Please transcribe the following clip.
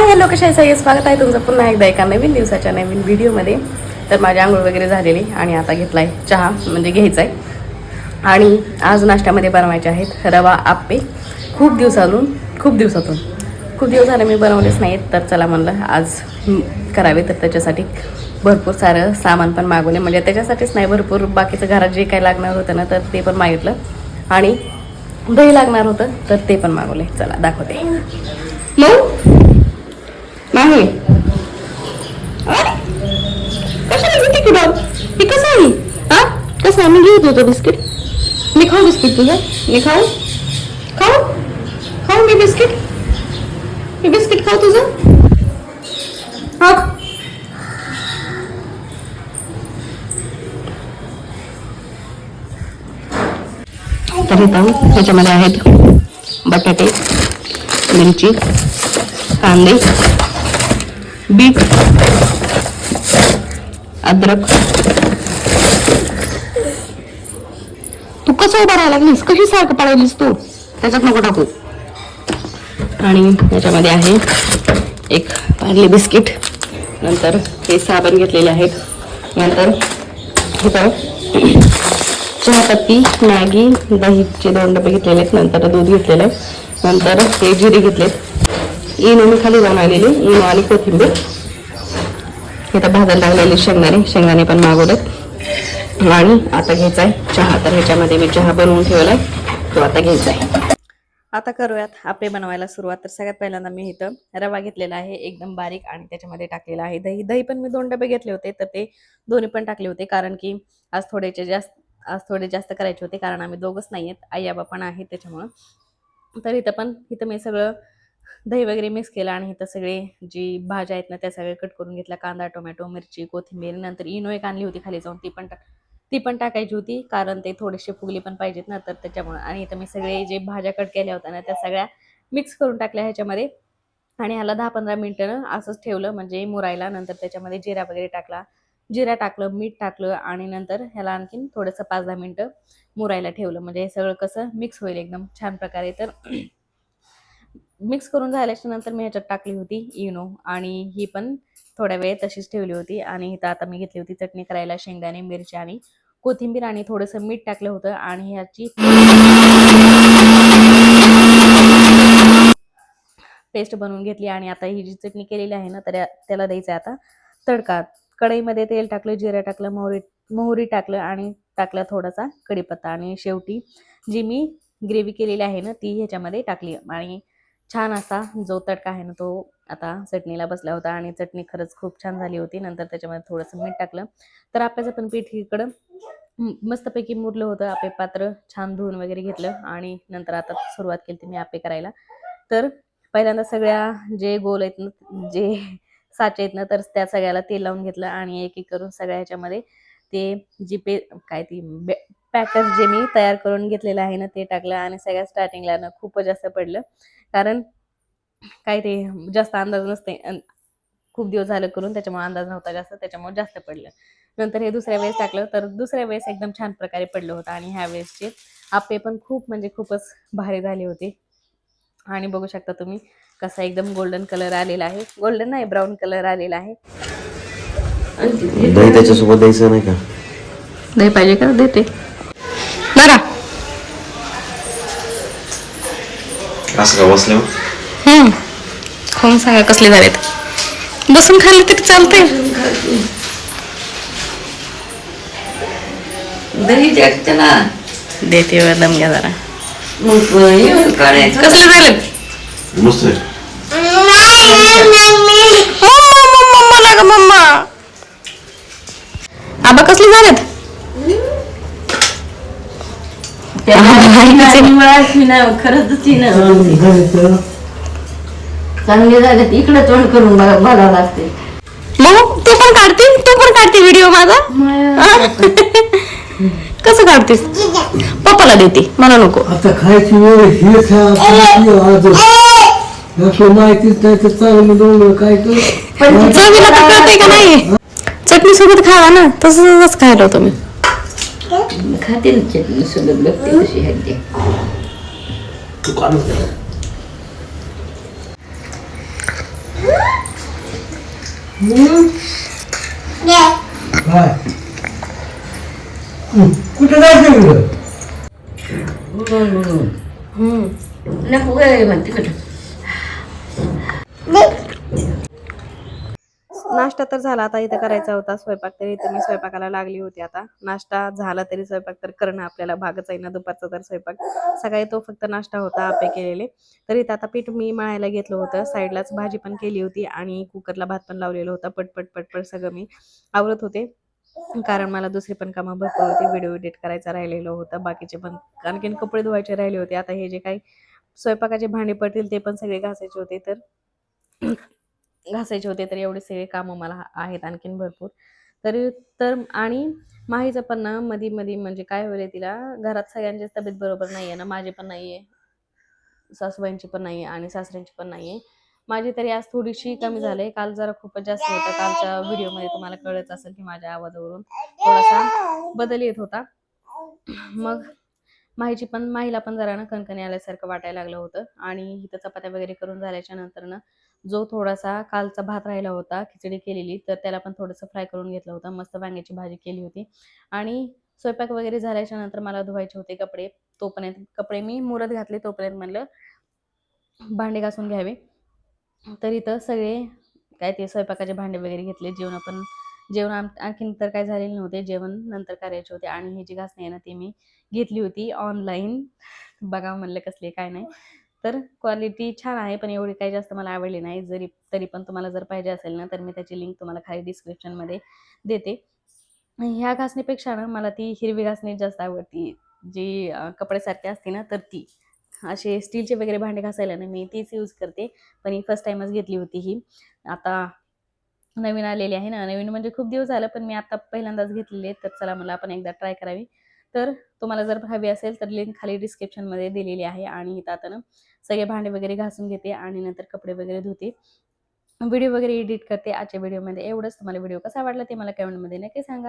Hi hello कशा आहे सगळे स्वागत आहे तुमचं पुन्हा एकदा एका नवीन दिवसाच्या नवीन व्हिडिओमध्ये. तर माझी आंघोळ वगैरे झालेली आणि आता घेतला आहे चहा म्हणजे घ्यायचा आहे आणि आज नाश्त्यामध्ये बनवायचे आहेत रवा आप्पे. खूप दिवसातून खूप दिवसातून. खूप दिवस झाले मी बनवलेच नाहीत तर चला म्हणलं आज करावे तर त्याच्यासाठी भरपूर सारं सामान पण मागवले म्हणजे त्याच्यासाठीच नाही भरपूर बाकीचं घरात जे काही लागणार होतं ना तर ते पण मागितलं. आणि दही लागणार होतं तर ते पण मागवले. चला दाखवते. मग आहे. कशाला घेते की डॉग हे कसं आहे हा? कसं आहे? मी घेत होतो बिस्किट मी खाऊ बिस्किट तुझं? मी खाऊ? खाऊ? खाऊ मी बिस्किट मी बिस्किट खाऊ तुझं? हा. तर इथं त्याच्यामध्ये आहेत बटाटे मिरची कांदे. बीट अद्रक. तू कसं उभा राहायला लागलीस? कशी सारखं पडायलीस तू? त्याच्यात नको टाकू. आणि याच्यामध्ये आहे एक पार्ले बिस्किट. नंतर हे साबण घेतलेले आहेत. नंतर इथं चहापत्ती मॅगी दहीचे दोन डबे घेतलेले आहेत. नंतर दूध घेतलेलं आहे. नंतर हे जिरे घेतलेत. इनो मी खाली जाऊन आलेली इनो आणि कोथिंबीर इथं भाजायला लागलेले शेंगदाणे शेंगदाणे पण मागवलेत आणि आता घ्यायचा आहे चहा तर ह्याच्यामध्ये मी चहा बनवून ठेवलाय तो आता घ्यायचा आहे आता करूयात आपले बनवायला सुरुवात. तर सगळ्यात पहिल्यांदा मी इथं रवा घेतलेला आहे एकदम बारीक आणि त्याच्यामध्ये टाकलेला आहे. दही दही पण मी दोन डबे घेतले होते तर ते दोन्ही पण टाकले होते कारण की आज थोडेचे जास्त आज थोडे जास्त करायचे होते कारण आम्ही दोघंच नाही आहेत आई आबा पण आहेत त्याच्यामुळं. तर इथं पण इथं मी सगळं दही वगैरे मिक्स केलं आणि इथं सगळे जी भाज्या आहेत ना त्या सगळ्या कट करून घेतल्या. कांदा टोमॅटो मिरची कोथिंबीर नंतर इनो एक आणली होती खाली जाऊन. ती पण ती पण टाकायची होती कारण ते थोडेसे फुगले पण पाहिजेत ना तर त्याच्यामुळे. आणि इथं मी सगळे जे भाज्या कट केल्या होत्या ना त्या सगळ्या मिक्स करून टाकल्या ह्याच्यामध्ये. आणि ह्याला दहा पंधरा मिनिटं असंच ठेवलं म्हणजे मुरायला. नंतर त्याच्यामध्ये जिरा वगैरे टाकला. जिरा टाकलं मीठ टाकलं आणि नंतर ह्याला आणखीन थोडंसं पाच दहा मिनटं मुरायला ठेवलं. म्हणजे हे सगळं कसं मिक्स होईल एकदम छान प्रकारे. तर मिक्स करून झाल्याच्यानंतर मी ह्याच्यात टाकली होती इनो आणि ही पण थोड्या वेळ तशीच ठेवली होती. आणि इथं आता मी घेतली होती चटणी करायला शेंगदाणे मिरची आणि कोथिंबीर आणि थोडंसं मीठ टाकलं होतं. आणि ह्याची पेस्ट बनवून घेतली. आणि आता ही जी चटणी केलेली आहे ना तर त्याला द्यायचं आहे आता तडका. कढईमध्ये तेल टाकलं जिरं टाकलं मोहरी मोहरी टाकलं आणि टाकला थोडासा कढीपत्ता. आणि शेवटी जी मी ग्रेव्ही केलेली आहे ना ती ह्याच्यामध्ये टाकली. आणि छान असा जो तडका आहे ना तो आता चटणीला बसला होता आणि चटणी खरंच खूप छान झाली होती. नंतर त्याच्यामध्ये थोडंसं मीठ टाकलं. तर आपल्याचं पण पीठ इकडं मस्तपैकी मुरलं होतं. आपे पात्र छान धुवून वगैरे घेतलं आणि नंतर आता सुरुवात केली मी आपे करायला. तर पहिल्यांदा सगळ्या जे गोल आहेत ना जे साचे आहेत ना तर त्या सगळ्याला तेल लावून घेतलं आणि एक एक करून सगळ्या ह्याच्यामध्ये ते जी पे काय ती पॅटर जे मी तयार करून घेतलेलं आहे ना ते टाकलं आणि सगळ्या स्टार्टिंगला ना खूपच जास्त पडलं. कारण काय ते जास्त अंदाज नसते. खूप दिवस झालं करून त्याच्यामुळे अंदाज नव्हता जास्त त्याच्यामुळे जास्त पडलं. नंतर हे दुसऱ्या वेळेस टाकलं तर दुसऱ्या वेळेस एकदम छान प्रकारे पडलं होतं. आणि ह्या वेळेसचे आप्पे पण खूप म्हणजे खूपच भारी झाले होते. आणि बघू शकता तुम्ही कसा एकदम गोल्डन कलर आलेला आहे. गोल्डन नाही ब्राऊन कलर आलेला आहे. दही त्याच्यासोबत द्यायचं नाही का? दही पाहिजे का? देते. बघा असं का बसल्यावर हम्म खाऊन सांगा कसले झालेत बसून खाल्ले तरी चालतंय दही ना देते वर दम घ्या जरा मग कसले झालेत मस्त आहे. मम्मा ग मम्मा आबा कसले झालेत खरंच चांगले झाले इकडे तोंड करून बघावं लागते. मग तू पण काढते तू पण काढते व्हिडिओ माझा? कसं काढतेस? पप्पाला देते मला नको. आता खायची वेळ माहितीच नाही तर चांगलं दोन काय कर चवीला तर कळतंय का नाही? चटणी सोबत खावा ना तसंच खायला होतं मी. खाते ना चटणी सोबत बघते कशी आहे ते तू काढून दे. हम्म? काय हम्म, कुठे जायचं इकडं? म्हणून म्हणून हम्म नको काय म्हणते तिकडं नाश्ता तर झाला. आता इथं करायचा होता स्वयंपाक तरी इथं मी स्वयंपाकाला लागली होती आता. नाश्ता झाला तरी स्वयंपाक तर करणं आपल्याला भागच आहे ना दुपारचा तर स्वयंपाक. सकाळी तो फक्त नाश्ता होता आपे केलेले. तर इथं आता पीठ मी मळायला घेतलं होतं. साईडलाच भाजी पण केली होती आणि कुकरला भात पण लावलेला होता. पटपट पटपट सगळं मी आवरत होते. कारण मला दुसरी पण कामं भरपूर होती. व्हिडिओ एडिट करायचा राहिलेलं होतं. बाकीचे पण आणखीन कपडे धुवायचे राहिले होते. आता हे जे काही स्वयंपाकाचे भांडे पडतील ते पण सगळे घासायचे होते. तर घासायचे होते तर एवढे सगळे कामं मला आहेत आणखीन भरपूर. तर तर आणि माहीचं पण ना मधी मधी म्हणजे काय होईल तिला घरात सगळ्यांची तब्येत बरोबर नाही आहे ना माझी पण नाही आहे सासूबाईंची पण नाही आहे आणि सासऱ्यांची पण नाही आहे माझी तरी आज थोडीशी कमी झाली काल जरा खूपच जास्त होतं. कालच्या व्हिडिओमध्ये तुम्हाला कळत असेल की माझ्या आवाजावरून थोडासा बदल येत होता. मग माहीची पण माहीला पण जरा ना कणकणी आल्यासारखं वाटायला लागलं होतं. आणि इथं चपात्या वगैरे करून झाल्याच्यानंतर ना जो थोडासा कालचा भात राहिला होता खिचडी केलेली तर त्याला पण थोडंसं फ्राय करून घेतलं होतं. मस्त वांग्याची भाजी केली होती. आणि स्वयंपाक वगैरे झाल्याच्यानंतर मला धुवायचे होते कपडे. तोपर्यंत कपडे मी मुरत घातले. तोपर्यंत म्हणलं भांडे घासून घ्यावे. तर इथं सगळे काय ते स्वयंपाकाचे भांडे वगैरे घेतले. जेवण पण जेवण आम- आणखीन तर काय झालेले नव्हते. जेवण नंतर करायचे होते. आणि ही जी घासणी आहे ना ती मी घेतली होती ऑनलाईन बघा म्हणलं कसले काय नाही. तर क्वालिटी छान आहे पण एवढी काही जास्त मला आवडली नाही. जरी तरी पण तुम्हाला जर पाहिजे असेल ना तर मी त्याची लिंक तुम्हाला खाली डिस्क्रिप्शनमध्ये देते. ह्या घासणीपेक्षा ना मला ती हिरवी घासणी जास्त आवडती. जी कपड्यासारखी असते ना तर ती. असे स्टीलचे वगैरे भांडे घासायला ना मी तीच यूज करते. पण ही फर्स्ट टाइमच घेतली होती ही. आता नवीन आलेली आहे ना नवीन म्हणजे खूप दिवस झालं पण मी आता पहिल्यांदाच घेतलेली आहे. तर चला मला आपण एकदा ट्राय करावी. तर तुम्हाला जर हवी असेल तर लिंक खाली डिस्क्रिप्शनमध्ये दिलेली आहे आणि इथं आता ना सगळे भांडे वगैरे घासून घेते आणि नंतर कपडे वगैरे धुते. व्हिडिओ वगैरे एडिट करते आजच्या व्हिडिओमध्ये एवढंच. तुम्हाला व्हिडिओ कसा वाटला ते मला कमेंटमध्ये नक्की सांगा.